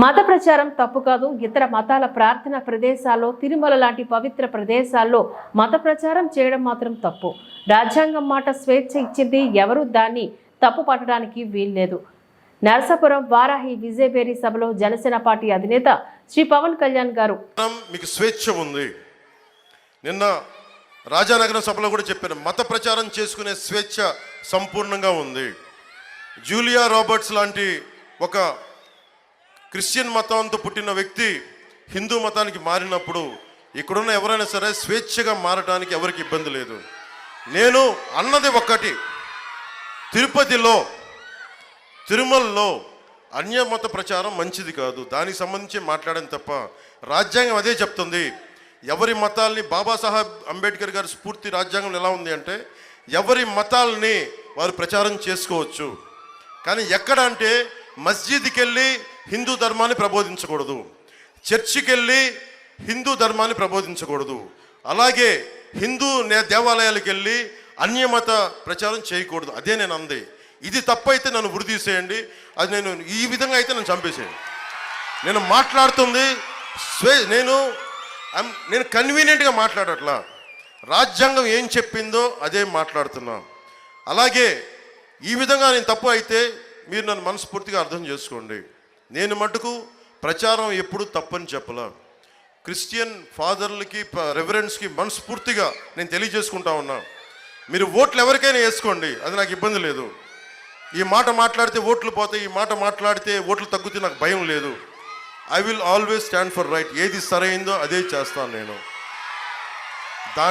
మత ప్రచారం తప్పు కాదు. ఇతర మతాల ప్రార్థన ప్రదేశాల్లో తిరుమల లాంటి పవిత్ర ప్రదేశాల్లో మత ప్రచారం చేయడం మాత్రం తప్పు. రాజ్యాంగం మాట స్వేచ్ఛ ఇచ్చింది ఎవరు? దాన్ని తప్పు పట్టడానికి వీల్లేదు. నరసాపురం వారాహి విజయబేరి సభలో జనసేన పార్టీ అధినేత శ్రీ పవన్ కళ్యాణ్ గారు మీకు స్వేచ్ఛ ఉంది. నిన్న రాజానగరం సభలో కూడా చెప్పాను మత ప్రచారం చేసుకునే స్వేచ్ఛ సంపూర్ణంగా ఉంది. జూలియా రాబర్ట్స్ లాంటి ఒక క్రిస్టియన్ మతంతో పుట్టిన వ్యక్తి హిందూ మతానికి మారినప్పుడు ఇక్కడున్న ఎవరైనా సరే స్వేచ్ఛగా మారడానికి ఎవరికి ఇబ్బంది లేదు. నేను అన్నది ఒక్కటి. తిరుపతిలో తిరుమలలో అన్యమత ప్రచారం మంచిది కాదు. దానికి సంబంధించి మాట్లాడడం తప్ప రాజ్యాంగం అదే చెప్తుంది. ఎవరి మతాల్ని బాబాసాహెబ్ అంబేద్కర్ గారి స్ఫూర్తి రాజ్యాంగం ఎలా ఉంది అంటే ఎవరి మతాల్ని వారు ప్రచారం చేసుకోవచ్చు. కానీ ఎక్కడ అంటే మస్జిద్కి వెళ్ళి హిందూ ధర్మాన్ని ప్రబోధించకూడదు. చర్చికి వెళ్ళి హిందూ ధర్మాన్ని ప్రబోధించకూడదు. అలాగే హిందూ నే- దేవాలయాలకు వెళ్ళి అన్యమత ప్రచారం చేయకూడదు. అదే నేను అంది. ఇది తప్పైతే నన్ను వృద్ధి అది నేను ఈ విధంగా అయితే నన్ను చంపేసేయండి. నేను మాట్లాడుతుంది స్వే నేను నేను కన్వీనియంట్గా మాట్లాడట్లా. రాజ్యాంగం ఏం చెప్పిందో అదే మాట్లాడుతున్నా. అలాగే ఈ విధంగా నేను తప్పు అయితే మీరు నన్ను మనస్ఫూర్తిగా అర్థం చేసుకోండి. నేను మటుకు ప్రచారం ఎప్పుడు తప్పని చెప్పలా. క్రిస్టియన్ ఫాదర్లకి రెవరెన్స్కి మనస్ఫూర్తిగా నేను తెలియజేసుకుంటా ఉన్నా. మీరు ఓట్లు ఎవరికైనా వేసుకోండి అది నాకు ఇబ్బంది లేదు. ఈ మాట మాట్లాడితే ఓట్లు పోతాయి ఈ మాట మాట్లాడితే ఓట్లు తగ్గితే నాకు భయం లేదు. I will always stand for right ఏది సరైందో అదే చేస్తాను నేను. దాని